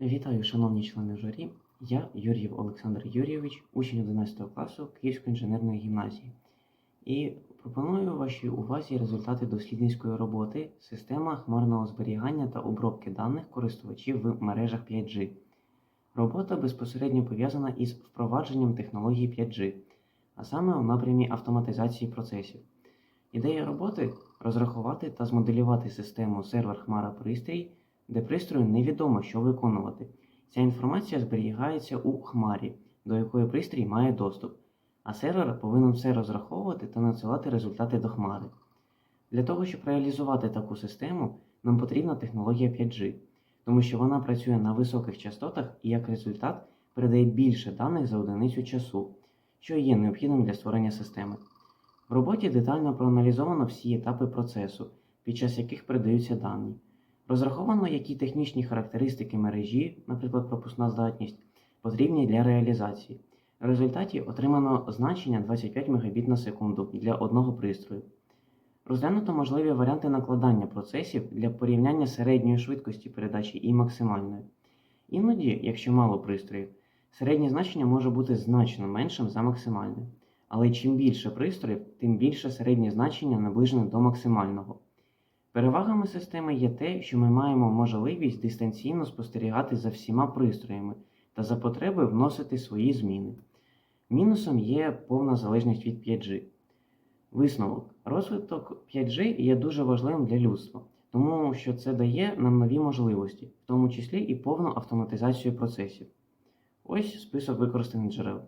Вітаю, шановні члени журі. Я Юрієв Олександр Юрійович, учень 11 класу Київської інженерної гімназії. І пропоную вашій увазі результати дослідницької роботи Система хмарного зберігання та обробки даних користувачів в мережах 5G. Робота безпосередньо пов'язана із впровадженням технології 5G, а саме у напрямі автоматизації процесів. Ідея роботи розрахувати та змоделювати систему сервер хмара пристрій, де пристрою невідомо, що виконувати. Ця інформація зберігається у хмарі, до якої пристрій має доступ, а сервер повинен все розраховувати та надсилати результати до хмари. Для того, щоб реалізувати таку систему, нам потрібна технологія 5G, тому що вона працює на високих частотах і як результат передає більше даних за одиницю часу, що є необхідним для створення системи. В роботі детально проаналізовано всі етапи процесу, під час яких передаються дані. Розраховано, які технічні характеристики мережі, наприклад, пропускна здатність, потрібні для реалізації. В результаті отримано значення 25 Мбіт на секунду для одного пристрою. Розглянуто можливі варіанти накладання процесів для порівняння середньої швидкості передачі і максимальної. Іноді, якщо мало пристроїв, середнє значення може бути значно меншим за максимальне. Але чим більше пристроїв, тим більше середнє значення наближене до максимального. Перевагами системи є те, що ми маємо можливість дистанційно спостерігати за всіма пристроями та за потреби вносити свої зміни. Мінусом є повна залежність від 5G. Висновок. Розвиток 5G є дуже важливим для людства, тому що це дає нам нові можливості, в тому числі і повну автоматизацію процесів. Ось список використаних джерел.